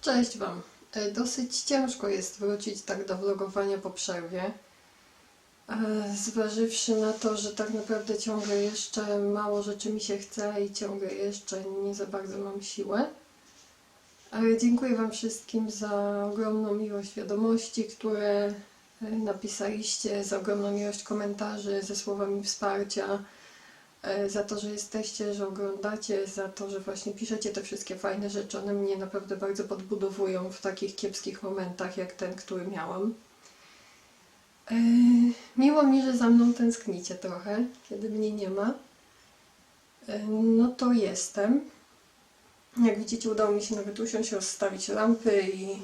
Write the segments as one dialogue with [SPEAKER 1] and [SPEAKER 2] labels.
[SPEAKER 1] Cześć Wam. E, Dosyć ciężko jest wrócić tak do vlogowania po przerwie. E, Zważywszy na to, że tak naprawdę ciągle jeszcze mało rzeczy mi się chce i ciągle jeszcze nie za bardzo mam siłę. Ale dziękuję Wam wszystkim za ogromną ilość wiadomości, które e, napisaliście, za ogromną ilość komentarzy ze słowami wsparcia za to, że jesteście, że oglądacie, za to, że właśnie piszecie te wszystkie fajne rzeczy. One mnie naprawdę bardzo podbudowują w takich kiepskich momentach, jak ten, który miałam. E, Miło mi, że za mną tęsknicie trochę, kiedy mnie nie ma. E, No to jestem. Jak widzicie, udało mi się nawet usiąść, rozstawić lampy i,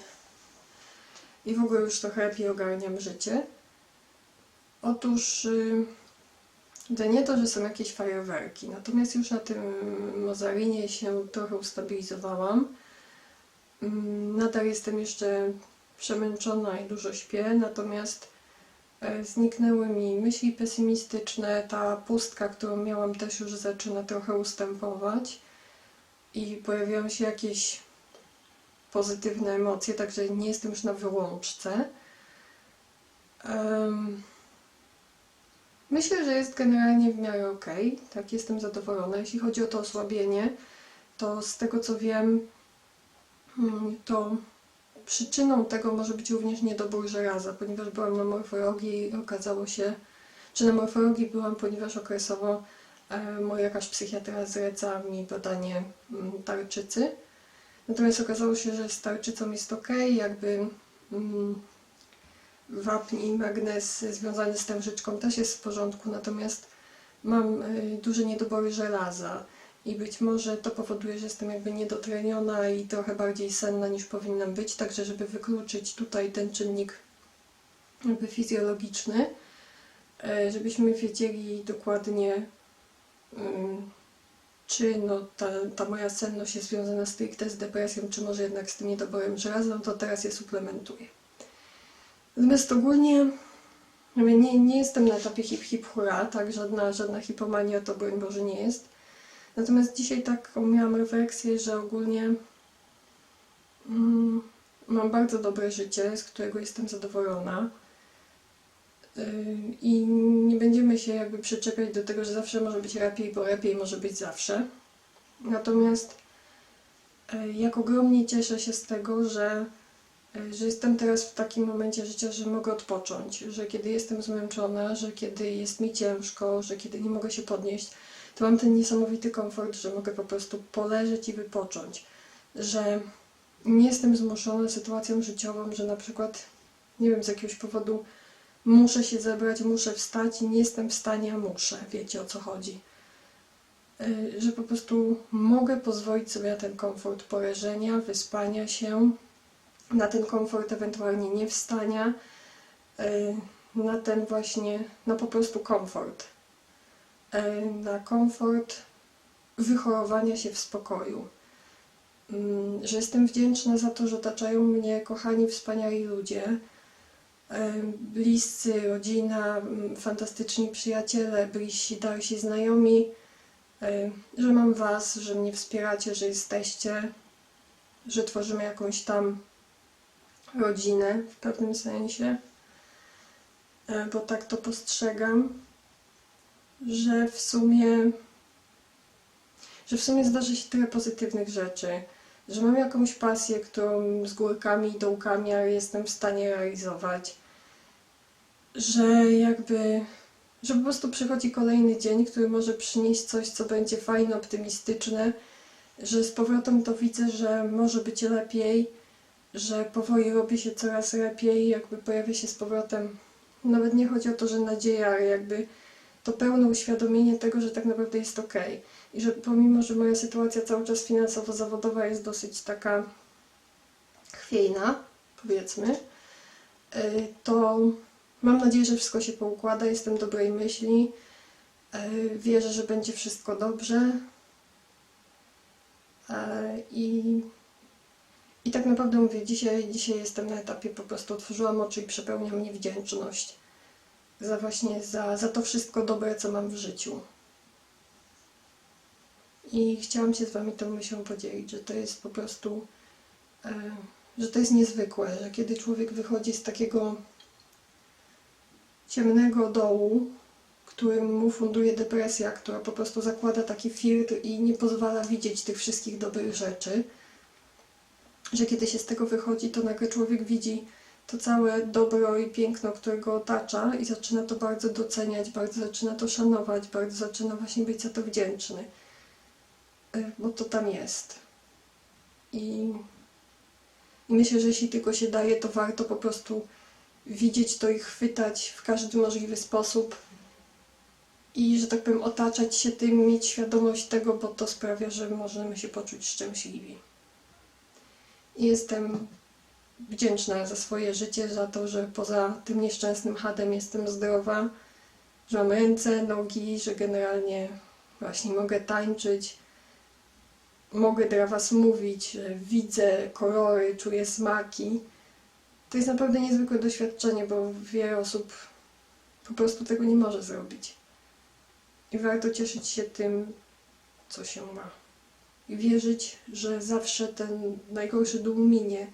[SPEAKER 1] i w ogóle już trochę lepiej ogarniam życie. Otóż y, to nie to, że są jakieś fajerwerki, natomiast już na tym Mozarinie się trochę ustabilizowałam. Mm, Nadal jestem jeszcze przemęczona i dużo śpię, natomiast e, zniknęły mi myśli pesymistyczne, ta pustka, którą miałam też już zaczyna trochę ustępować i pojawiają się jakieś pozytywne emocje, także nie jestem już na wyłączce. Em, Myślę, że jest generalnie w miarę ok, tak, jestem zadowolona. Jeśli chodzi o to osłabienie, to z tego co wiem, mm, to przyczyną tego może być również niedobór żelaza, ponieważ byłam na morfologii i okazało się, że na morfologii byłam, ponieważ okresowo e, mój lekarz psychiatra zleca mi badanie mm, tarczycy. Natomiast okazało się, że z tarczycą jest ok, jakby mm, wapń i magnez związany z tężyczką też jest w porządku, natomiast mam y, duże niedobory żelaza i być może to powoduje, że jestem jakby niedotleniona i trochę bardziej senna niż powinnam być, także żeby wykluczyć tutaj ten czynnik jakby fizjologiczny, y, żebyśmy wiedzieli dokładnie czy no, ta, ta moja senność jest związana stricte z depresją, czy może jednak z tym niedoborem żelaza, no to teraz je suplementuję. Natomiast ogólnie nie, nie jestem na etapie hip hip hura, tak, żadna, żadna hipomania to broń Boże nie jest. Natomiast dzisiaj taką miałam refleksję, że ogólnie mm, mam bardzo dobre życie, z którego jestem zadowolona. Yy, I nie będziemy się jakby przyczepiać do tego, że zawsze może być lepiej, bo lepiej może być zawsze. Natomiast yy, jak ogromnie cieszę się z tego, że że jestem teraz w takim momencie życia, że mogę odpocząć, że kiedy jestem zmęczona, że kiedy jest mi ciężko, że kiedy nie mogę się podnieść, to mam ten niesamowity komfort, że mogę po prostu poleżeć i wypocząć, że nie jestem zmuszona sytuacją życiową, że na przykład, nie wiem, z jakiegoś powodu muszę się zebrać, muszę wstać i nie jestem w stanie, a muszę, wiecie o co chodzi. E, Że po prostu mogę pozwolić sobie na ten komfort poleżenia, wyspania się, na ten komfort ewentualnie nie wstania, y, na ten właśnie, na po prostu komfort. Y, Na komfort wychorowania się w spokoju. Mm, Że jestem wdzięczna za to, że otaczają mnie kochani, wspaniali ludzie, y, bliscy, rodzina, mm, fantastyczni przyjaciele, bliżsi, dalsi znajomi, że mam Was, że mnie wspieracie, że jesteście, że tworzymy jakąś tam rodzinę w pewnym sensie, e, bo tak to postrzegam, że w sumie, że w sumie zdarzy się tyle pozytywnych rzeczy, że mam jakąś pasję, którą z górkami i dołkami, jestem w stanie realizować, że jakby, że po prostu przychodzi kolejny dzień, który może przynieść coś, co będzie fajne, optymistyczne, że z powrotem to widzę, że może być lepiej, że powoli robi się coraz lepiej, jakby pojawia się z powrotem. Nawet nie chodzi o to, że nadzieja, ale jakby to pełne uświadomienie tego, że tak naprawdę jest ok. I że pomimo, że moja sytuacja cały czas finansowo-zawodowa jest dosyć taka chwiejna, powiedzmy, y, to mam nadzieję, że wszystko się poukłada, jestem dobrej myśli, y, wierzę, że będzie wszystko dobrze. Y, I i tak naprawdę mówię, dzisiaj, dzisiaj jestem na etapie, po prostu otworzyłam oczy i przepełnia mnie wdzięczność za właśnie, za, za to wszystko dobre, co mam w życiu. I chciałam się z Wami tą myślą podzielić, że to jest po prostu e, że to jest niezwykłe, że kiedy człowiek wychodzi z takiego ciemnego dołu, którym mu funduje depresja, która po prostu zakłada taki filtr i nie pozwala widzieć tych wszystkich dobrych rzeczy, że kiedy się z tego wychodzi, to nagle człowiek widzi to całe dobro i piękno, które go otacza i zaczyna to bardzo doceniać, bardzo zaczyna to szanować, bardzo zaczyna właśnie być za to wdzięczny, Y, bo to tam jest. I, I myślę, że jeśli tylko się daje, to warto po prostu widzieć to i chwytać w każdy możliwy sposób i, że tak powiem, otaczać się tym, mieć świadomość tego, bo to sprawia, że możemy się poczuć szczęśliwi. Jestem wdzięczna za swoje życie, za to, że poza tym nieszczęsnym hadem jestem zdrowa, że mam ręce, nogi, że generalnie właśnie mogę tańczyć, mogę dla Was mówić, widzę kolory, czuję smaki. To jest naprawdę niezwykłe doświadczenie, bo wiele osób po prostu tego nie może zrobić. I warto cieszyć się tym, co się ma. Wierzyć, że zawsze ten najgorszy dół minie.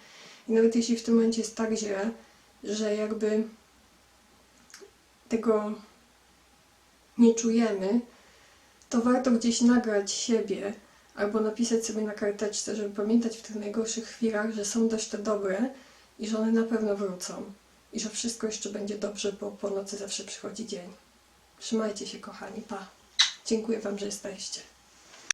[SPEAKER 1] I nawet jeśli w tym momencie jest tak źle, że jakby tego nie czujemy, to warto gdzieś nagrać siebie albo napisać sobie na karteczce, żeby pamiętać w tych najgorszych chwilach, że są też te dobre i że one na pewno wrócą. I że wszystko jeszcze będzie dobrze, bo po nocy zawsze przychodzi dzień. Trzymajcie się, kochani. Pa. Dziękuję Wam, że jesteście.